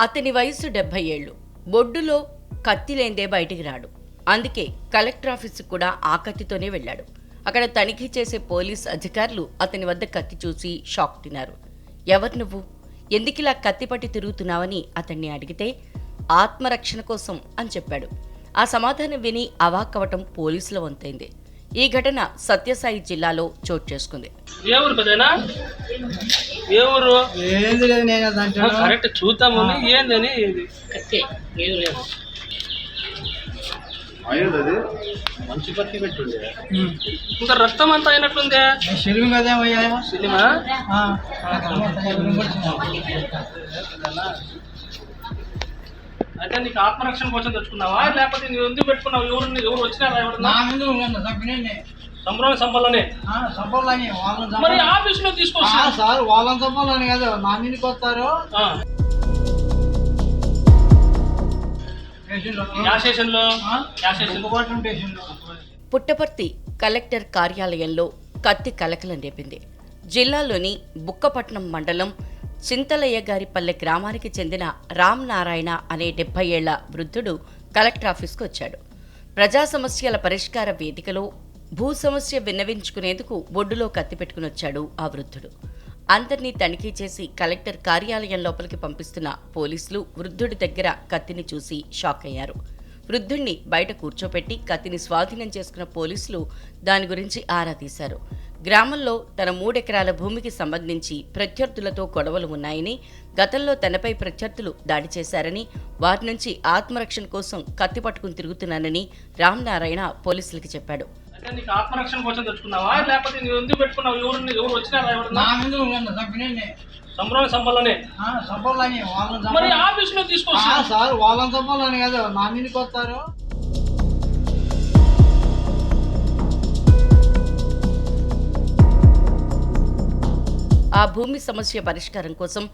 అతని వయసు డెబ్బై ఏళ్ళు. బొడ్డులో కత్తి లేందే బయటికి రాడు. అందుకే కలెక్టర్ ఆఫీసుకు కూడా ఆ కత్తితోనే వెళ్ళాడు. అక్కడ తనిఖీ చేసే పోలీస్ అధికారులు అతని వద్ద కత్తి చూసి షాక్ తిన్నారు. ఎవరు నువ్వు? ఎందుకిలా కత్తి పట్టి తిరుగుతున్నావని అతన్ని అడిగితే ఆత్మరక్షణ కోసం అని చెప్పాడు. ఆ సమాధానం విని అవాక్కవటం పోలీసుల వంతైంది. ఈ ఘటన సత్యసాయి జిల్లాలో చోటు చేసుకుంది. ఏ ఏ ఏంది లేదు నేను ఆ, దాంట్లో కరెక్ట్ చూద్దామని ఏందని ఇది. మంచి పత్తి పెట్టుండే. ఇంకా రక్తం అంతా అయినట్లుందే కదేమయ్యా సినిమా అయితే నీకు ఆత్మరక్షణ కోసం తెచ్చుకున్నావా? లేకపోతే నువ్వు ఎందుకు పెట్టుకున్నావు? ఎవరు ఎవరు వచ్చినారా నా ఎవరన్నా ముందు ఉన్నాను సంబరం వాళ్ళని మరి సార్ వాళ్ళని కాదు నా మీదకి వస్తారు పుట్టపర్తి కలెక్టర్ కార్యాలయంలో కత్తి కలకలం రేపింది. జిల్లాలోని బుక్కపట్నం మండలం చింతలయ్యగారిపల్లె గ్రామానికి చెందిన రామ్ నారాయణ అనే డెబ్బై ఏళ్ళ వృద్ధుడు కలెక్టర్ ఆఫీస్కు వచ్చాడు. ప్రజా సమస్యల పరిష్కార వేదికలో భూ సమస్య విన్నవించుకునేందుకు ఒడ్డులో కత్తి పెట్టుకుని వచ్చాడు ఆ వృద్ధుడు. అందరినీ తనిఖీ చేసి కలెక్టర్ కార్యాలయం లోపలికి పంపిస్తున్న పోలీసులు వృద్ధుడి దగ్గర కత్తిని చూసి షాక్ అయ్యారు. వృద్ధుణ్ణి బయట కూర్చోపెట్టి కత్తిని స్వాధీనం చేసుకున్న పోలీసులు దాని గురించి ఆరా తీశారు. గ్రామంలో తన మూడెకరాల భూమికి సంబంధించి ప్రత్యర్థులతో గొడవలు ఉన్నాయని గతంలో తనపై ప్రత్యర్థులు దాడి చేశారని వారి నుంచి ఆత్మరక్షణ కోసం కత్తి పట్టుకుని తిరుగుతున్నానని రామ్నారాయణ పోలీసులకి చెప్పాడు. అయితే నీకు ఆత్మరక్షణ కోసం తెచ్చుకున్నావా? లేకపోతే నువ్వు ఎందుకు పెట్టుకున్నావు? ఎవరు ఎవరు వచ్చినారా ఎవరన్నా? నా ముందు ఉన్నాను తప్పినండి సంబరం సంబల్లోనే చంపాలని వాళ్ళని మరి చంపాలి ఆఫీసులో తీసుకొస్తా సార్ వాళ్ళని చంపాలని కాదు. నా మీదకి వస్తారు. ఆ భూమి సమస్య పరిష్కారం కోసం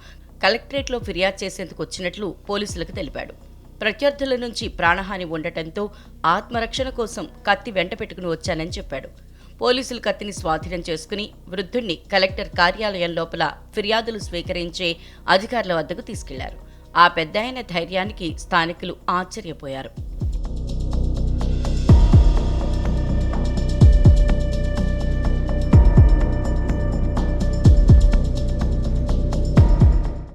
కలెక్టరేట్లో ఫిర్యాదు చేసేందుకు వచ్చినట్లు పోలీసులకు తెలిపాడు. ప్రత్యర్థుల నుంచి ప్రాణహాని ఉండటంతో ఆత్మరక్షణ కోసం కత్తి వెంట పెట్టుకుని వచ్చానని చెప్పాడు. పోలీసులు కత్తిని స్వాధీనం చేసుకుని వృద్ధుణ్ణి కలెక్టర్ కార్యాలయం లోపల ఫిర్యాదులు స్వీకరించే అధికారుల వద్దకు తీసుకెళ్ళారు. ఆ పెద్దాయన ధైర్యానికి స్థానికులు ఆశ్చర్యపోయారు.